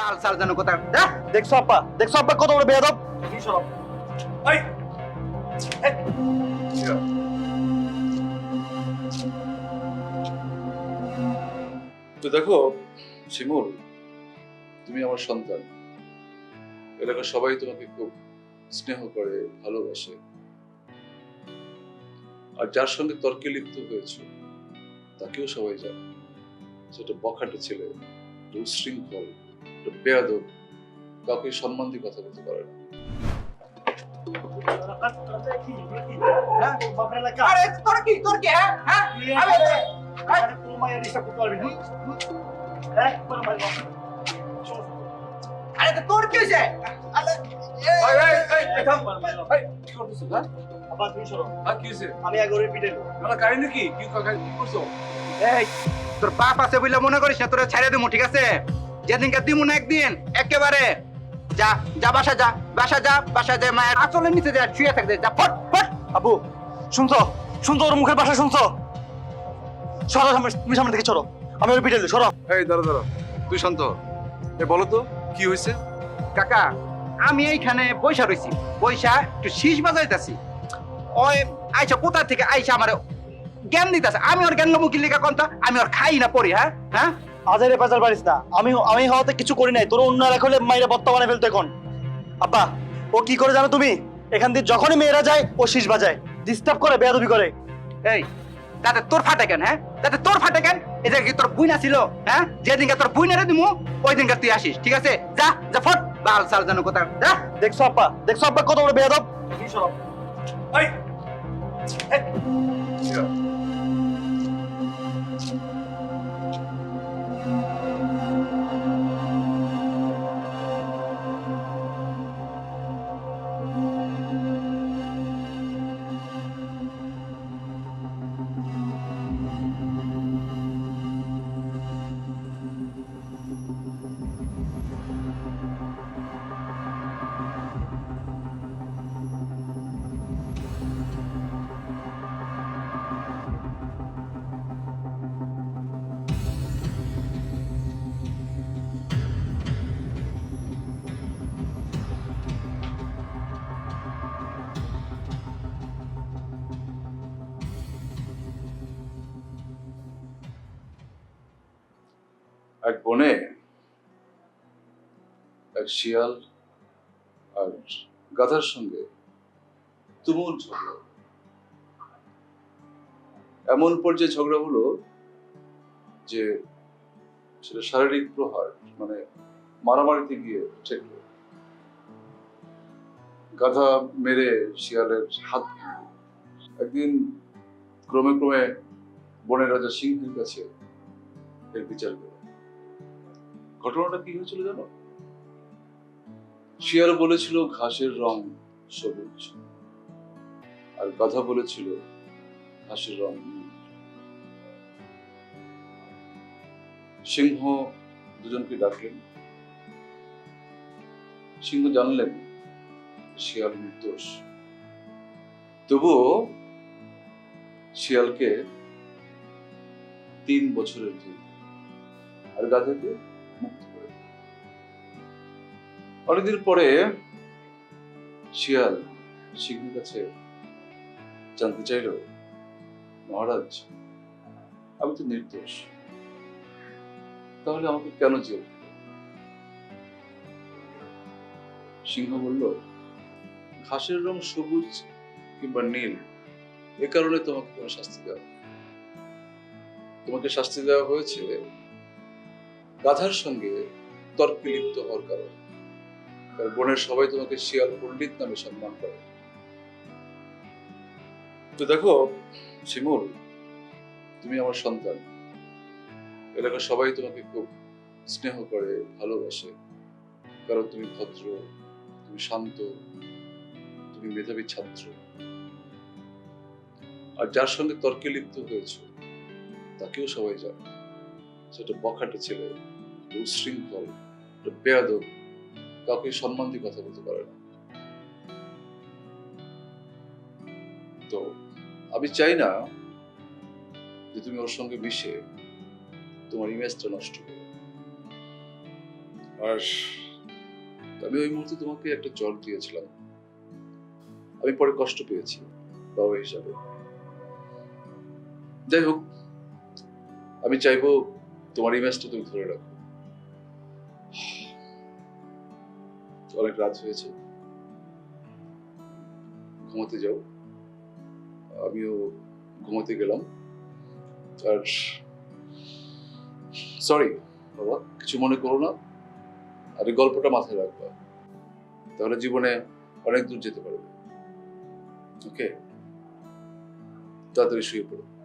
বাল সাল জানো কোথায় দেখছ আব্বা দেখছ আব্বা কত বড় বেয়াদব? তো দেখো শিমুল তুমি আমার সন্তান। এলাকার সবাই তোমাকে খুব স্নেহ করে ভালোবাসে। আর যার সঙ্গে তর্কে লিপ্ত হয়েছে তাকেও সবাই জানে। সেটা বখাটে ছেলে একটা বেয়াদব কাউকে সম্মান দিয়ে কথা বলতে পারে না। আরে তোর কি তোর কি হ্যাঁ হ্যাঁ আরে তোর কি হয়েছে? আরে, এই, কি করতেছো হ্যাঁ? হ্যাঁ, কি হয়েছে? আমি এগোরে পিটে না কাহিনী কি? কি কি এই তোর বাপ আছে বলে মনে করিস না তোরা ছেড়ে দিমু ঠিক আছে? যেদিনকে দিমু না একদিন একেবারে যা যা বাসা যা বাসা যা বাসা যা মায়ের আচলের নিচে যা শুয়ে থাকতে যা ফট ফট। আবু শুনছো? শুনছো ওর মুখের ভাষা শুনছো? সরো সামনে তুমি সামনে থেকে সরো। আমি ওর পিটে দিই সরো। এই ধরো দাঁড়া তুই শান্ত এ বলো তো কি হয়েছে? কাকা আমি এইখানে বৈশা রইছি। বৈশা একটু শীষ বাজাইতেছি। ওই আইসা কোথা থেকে আইসা আমার জ্ঞান দিতেছে? আমি ওর জ্ঞান মুখি লিখা কন্তা আমি ওর খাই না পড়ি হ্যাঁ? হ্যাঁ? আজারে বাজার পারিস না। আমি আমি হওয়াতে কিছু করি নাই। তোর অন্য রাখলে মাইরা বত্তা বানাই ফেলতো এখন। আব্বা ও কি করে জানো তুমি? এখান দিয়ে যখনই মেয়েরা যায় ও শীষ বাজায়। ডিস্টার্ব করে বেয়াদবি করে। এই তাতে তোর ফাটে কেন হ্যাঁ? তাতে তোর ফাটে কেন? এই যে কি তোর বুইনা ছিল? হ্যাঁ? যেদিনকে তোর বুইনারে দিমু ওই দিনকে তুই আসিস ঠিক আছে? যা যা ফট বাল সাল জানো কোথায়। যা। দেখছ আব্বা? দেখছ আব্বা কত বড় বেয়াদব? এক বনে এক শিয়াল আর গাধার সঙ্গে তুমুল ঝগড়া। এমন পর্যায়ে ঝগড়া হলো যে সেটা শারীরিক প্রহার মানে মারামারিতে গিয়ে ঠেকলো। গাধা মেরে শিয়ালের হাত একদিন ক্রমে ক্রমে বনের রাজা সিংহের কাছে এর বিচার করে ঘটনাটা কি হয়েছিল জানো? শিয়াল বলেছিল ঘাসের রং সবুজ। আর গাধা বলেছিল ঘাসের রং সিংহ দুজনকে ডাকলেন। সিংহ জানলেন, শিয়াল নির্দোষ। তবুও শিয়ালকে তিন বছরের জেল। আর গাধাকে অনেকদিন পরে শিয়াল সিংহের কাছে জানতে চাইল, মহারাজ, আমি তো নির্দোষ। তাহলে আমাকে কেন জেল সিংহ বলল, ঘাসের রং সবুজ কিংবা নীল, এ কারণে তোমাকে কোনো শাস্তি দেওয়া। তোমাকে শাস্তি দেওয়া হয়েছে গাধার সঙ্গে তর্কে লিপ্ত হওয়ার কারণে। কারণ বনের সবাই তোমাকে শিয়াল পণ্ডিত নামে সম্মান করে। তো দেখো, শিমুল, তুমি আমার সন্তান। এলাকার সবাই তোমাকে খুব স্নেহ করে, ভালোবাসে। কারণ তুমি ভদ্র, তুমি শান্ত, তুমি মেধাবী ছাত্র। আর যার সঙ্গে তর্কে লিপ্ত হয়েছে, তাকেও সবাই জানে। সেটা বখাটে ছেলে উশৃঙ্খল একটা বেয়াদব। কাউকে সম্মান দিয়ে কথা বলতে পারে না। তো আমি চাই না যে তুমি ওর সঙ্গে মিশে তোমার ইমেজটা নষ্ট করো। আর আমি ওই মুহূর্তে তোমাকে একটা জল দিয়েছিলাম। আমি পরে কষ্ট পেয়েছি বাবা হিসাবে। যাই হোক, আমি চাইব তোমার ইমেজটা তুমি ধরে রাখো। অনেক রাত হয়েছে। ঘুমাতে যাও। আমিও ঘুমাতে গেলাম। আর সরি বাবা, কিছু মনে করো না। আর এই গল্পটা মাথায় রাখবা। তাহলে জীবনে অনেক দূর যেতে পারবে ওকে তাড়াতাড়ি শুয়ে পড়ো।